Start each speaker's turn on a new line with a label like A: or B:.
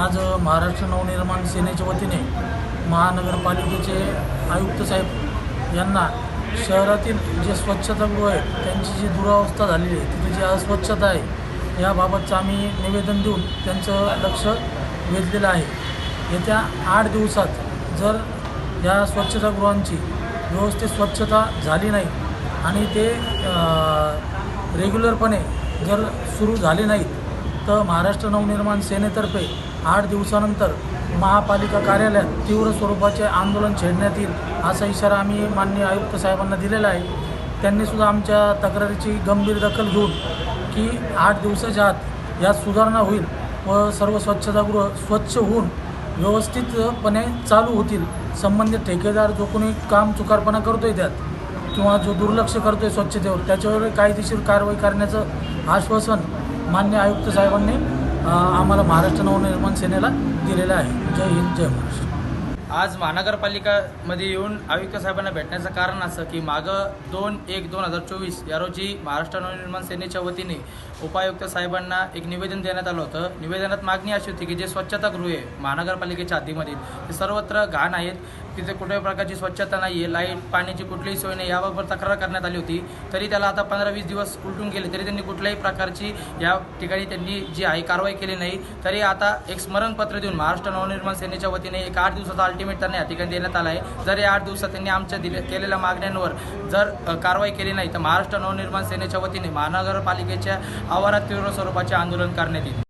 A: आज महाराष्ट्र नवनिर्माण सेनेच्या वतीने महानगरपालिकेचे आयुक्त साहेब यांना शहरातील जे स्वच्छतागृह आहेत त्यांची जी दुरावस्था झालेली आहे तिथे जी अस्वच्छता आहे याबाबतचं आम्ही निवेदन देऊन त्यांचं लक्ष वेधलेलं आहे. येत्या आठ दिवसात जर या स्वच्छतागृहांची व्यवस्थित स्वच्छता झाली नाही आणि ते रेग्युलरपणे जर सुरू झाले नाहीत तर महाराष्ट्र नवनिर्माण सेनेतर्फे आठ दिवसानंतर महापालिका कार्यालयात तीव्र स्वरूपाचे आंदोलन छेडण्यात येईल असा इशारा आम्ही माननीय आयुक्त साहेबांना दिलेला आहे. त्यांनीसुद्धा आमच्या तक्रारीची गंभीर दखल घेऊन की आठ दिवसाच्या आत यात सुधारणा होईल व सर्व स्वच्छतागृह स्वच्छ होऊन व्यवस्थितपणे चालू होतील. संबंधित ठेकेदार जो कोणी काम चुकारपणा करतो आहे त्यात किंवा जो दुर्लक्ष करतो आहे स्वच्छतेवर त्याच्यावर कायदेशीर कारवाई करण्याचं आश्वासन मान्य आयुक्त साहेबांनी आम्हाला महाराष्ट्र नवनिर्माण सेनेला दिलेला आहे. जय हिंद जय महाराष्ट्र.
B: आज महानगरपालिकामध्ये येऊन आयुक्त साहेबांना भेटण्याचं कारण असं की मागं दोन एक दोन हजार चोवीस या रोजी महाराष्ट्र नवनिर्माण सेनेच्या वतीने उपायुक्त साहेबांना एक निवेदन देण्यात आलं होतं. निवेदनात मागणी अशी होती की जे स्वच्छतागृहे महानगरपालिकेच्या हद्दीमधील ते सर्वत्र घाण आहेत तिथे कुठल्याही प्रकारची स्वच्छता नाही आहे लाइट पाण्याची कुठलीही सोय नाही याबाबत तक्रार करण्यात आली होती. तरी त्याला आता पंधरा वीस दिवस उलटून गेले तरी त्यांनी कुठल्याही प्रकारची या ठिकाणी त्यांनी जी आहे कारवाई केली नाही. तरी आता एक स्मरणपत्र देऊन महाराष्ट्र नवनिर्माण सेनेच्या वतीने एक आठ दिवसाचा अल्टिमेट त्यांना या ठिकाणी देण्यात आला आहे. जर या आठ दिवसात त्यांनी आमच्या दिले केलेल्या मागण्यांवर जर कारवाई केली नाही तर महाराष्ट्र नवनिर्माण सेनेच्या वतीने महानगरपालिकेच्या आवारात तीव्र स्वरूपाचे आंदोलन करण्यात येईल.